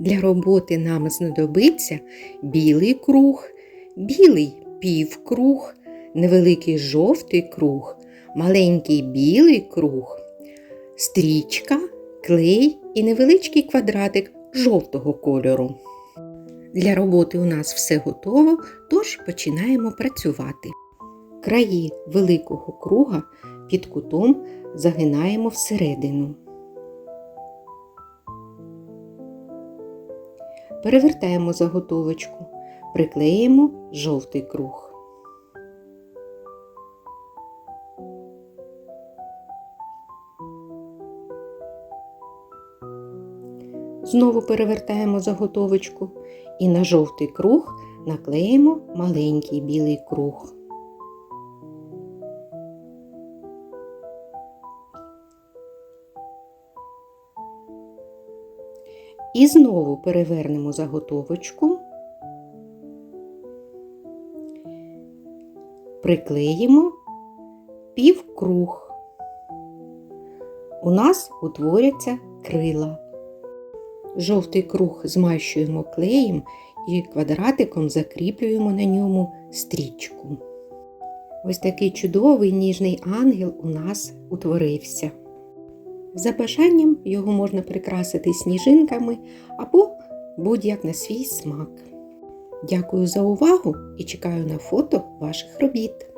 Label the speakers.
Speaker 1: Для роботи нам знадобиться білий круг, білий півкруг, невеликий жовтий круг, маленький білий круг, стрічка, клей і невеличкий квадратик жовтого кольору. Для роботи у нас все готово, тож починаємо працювати. Краї великого круга під кутом загинаємо всередину. Перевертаємо заготовочку, приклеїмо жовтий круг. Знову перевертаємо заготовочку і на жовтий круг наклеїмо маленький білий круг. І знову перевернемо заготовочку, приклеїмо півкруг. У нас утворяться крила. Жовтий круг змащуємо клеєм і квадратиком закріплюємо на ньому стрічку. Ось такий чудовий ніжний ангел у нас утворився. За бажанням його можна прикрасити сніжинками або будь-як на свій смак. Дякую за увагу і чекаю на фото ваших робіт.